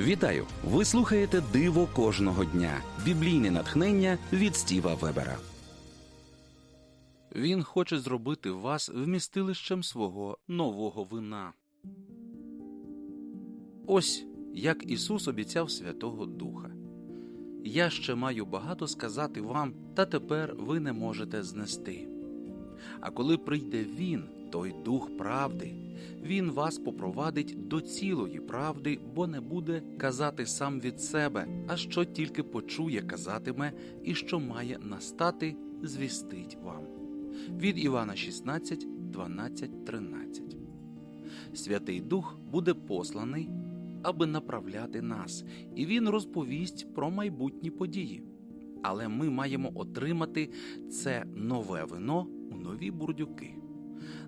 Вітаю! Ви слухаєте Диво кожного дня. Біблійне натхнення від Стіва Вебера. Він хоче зробити вас вмістилищем свого нового вина. Ось як Ісус обіцяв Святого Духа. Я ще маю багато сказати вам, та тепер ви не можете знести. А коли прийде Він, той Дух правди, Він вас попровадить до цілої правди, бо не буде казати сам від себе, а що тільки почує, казатиме, і що має настати, звістить вам. Від Івана 16, 12, 13. Святий Дух буде посланий, аби направляти нас, і Він розповість про майбутні події. Але ми маємо отримати це нове вино у нові бурдюки.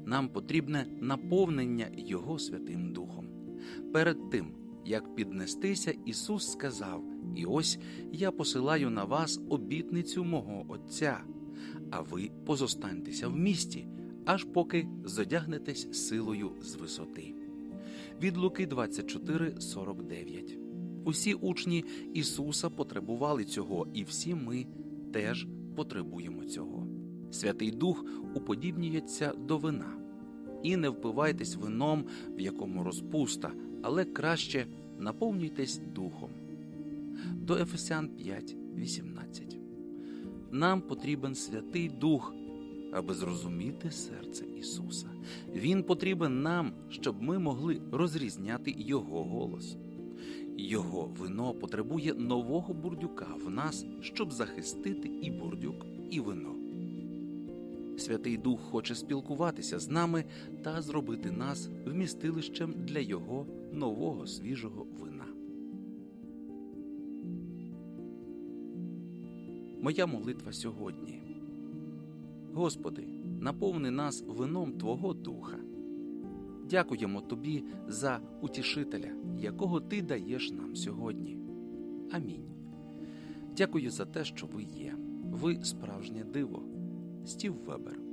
Нам потрібне наповнення Його Святим Духом. Перед тим, як піднестися, Ісус сказав: І ось я посилаю на вас обітницю мого Отця, а ви позостаньтеся в місті, аж поки зодягнетесь силою з висоти. Від Луки 24, 49 Усі учні Ісуса потребували цього, і всі ми теж потребуємо цього. Святий Дух уподібнюється до вина. І не впивайтесь вином, в якому розпуста, але краще наповнюйтесь духом. До Ефесян 5, 18 Нам потрібен Святий Дух, аби зрозуміти серце Ісуса. Він потрібен нам, щоб ми могли розрізняти Його голос. Його вино потребує нового бурдюка в нас, щоб захистити і бурдюк, і вино. Святий Дух хоче спілкуватися з нами та зробити нас вмістилищем для Його нового свіжого вина. Моя молитва сьогодні. Господи, наповни нас вином Твого Духа. Дякуємо Тобі за утішителя, якого Ти даєш нам сьогодні. Амінь. Дякую за те, що ви є. Ви справжнє диво. Стів Вебер